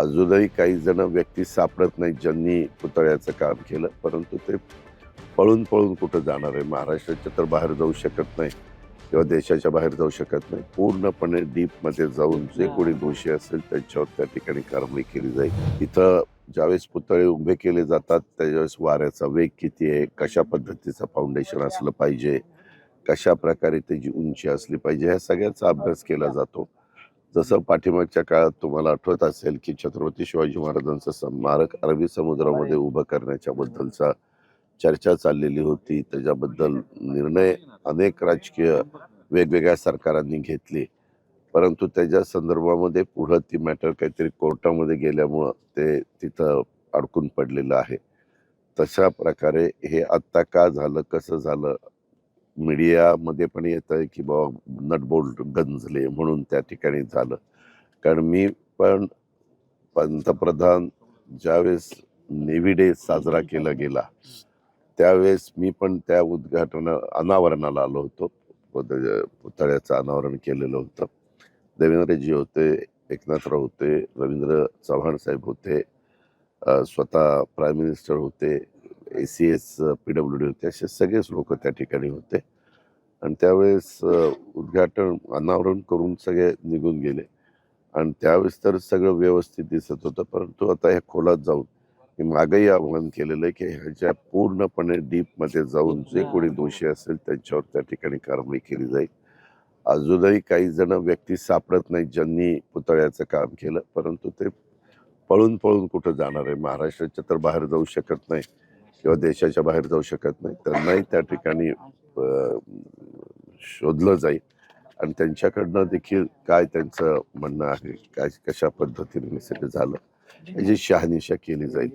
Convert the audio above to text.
अजूनही काही जण व्यक्ती सापडत नाहीत ज्यांनी पुतळ्याचं काम केलं परंतु ते पळून पळून कुठं जाणार आहे? महाराष्ट्राच्या तर बाहेर जाऊ शकत नाही किंवा देशाच्या बाहेर जाऊ शकत नाही. पूर्णपणे डीपमध्ये जाऊन जे कोणी दोषी असेल त्यांच्यावर त्या ठिकाणी कारवाई केली जाईल. इथं ज्यावेळेस पुतळे उभे केले जातात त्यावेळेस वाऱ्याचा वेग किती आहे? कशा पद्धतीचं फाउंडेशन असलं पाहिजे? कशा प्रकारे त्याची उंची असली पाहिजे? ह्या सगळ्याचा अभ्यास केला जातो. जसं पाठीमागच्या काळात तुम्हाला आठवत असेल की छत्रपती शिवाजी महाराजांचं स्मारक अरबी समुद्रामध्ये उभं करण्याच्या बद्दलचा चर्चा चाललेली होती. त्याच्याबद्दल निर्णय अनेक राजकीय वेगवेगळ्या सरकारांनी घेतले. परंतु त्याच्या संदर्भामध्ये पुढं ती मॅटर काहीतरी कोर्टामध्ये गेल्यामुळं ते तिथं अडकून पडलेलं आहे. तशा प्रकारे हे आत्ता का झालं कसं झालं मीडियामध्ये पण येतं आहे की बाबा नटबोल्ट गंजले म्हणून त्या ठिकाणी झालं. कारण मी पण पंतप्रधान ज्यावेळेस नेव्ही डे साजरा केला गेला त्यावेळेस मी पण त्या उद्घाटन अनावरणाला आलो होतो. पुतळ्याचं अनावरण केलेलं होतं. देवेंद्रजी होते एकनाथराव होते रवींद्र चव्हाण साहेब होते स्वतः प्राईम मिनिस्टर होते A C S P W D होते असे सगळेच लोक त्या ठिकाणी होते. आणि त्यावेळेस उद्घाटन अनावरण करून सगळे निघून गेले. आणि त्यावेळेस तर सगळं व्यवस्थित दिसत होतं परंतु आता ह्या खोलात जाऊन मी मागही आव्हान केलेलं आहे की ह्याच्या पूर्णपणे डीपमध्ये जाऊन जे कोणी दोषी असेल त्यांच्यावर त्या ठिकाणी कारवाई केली जाईल. अजूनही काही जण व्यक्ती सापडत नाही ज्यांनी पुतळ्याचं काम केलं परंतु ते पळून पळून कुठं जाणार आहे? महाराष्ट्राच्या तर बाहेर जाऊ शकत नाही. किंवा देशाच्या बाहेर जाऊ शकत नाही त्यांनाही त्या ठिकाणी शोधलं जाईल. आणि त्यांच्याकडनं देखील काय त्यांचं म्हणणं आहे काय कशा पद्धतीने सगळं झालं याची शहानिशा केली जाईल.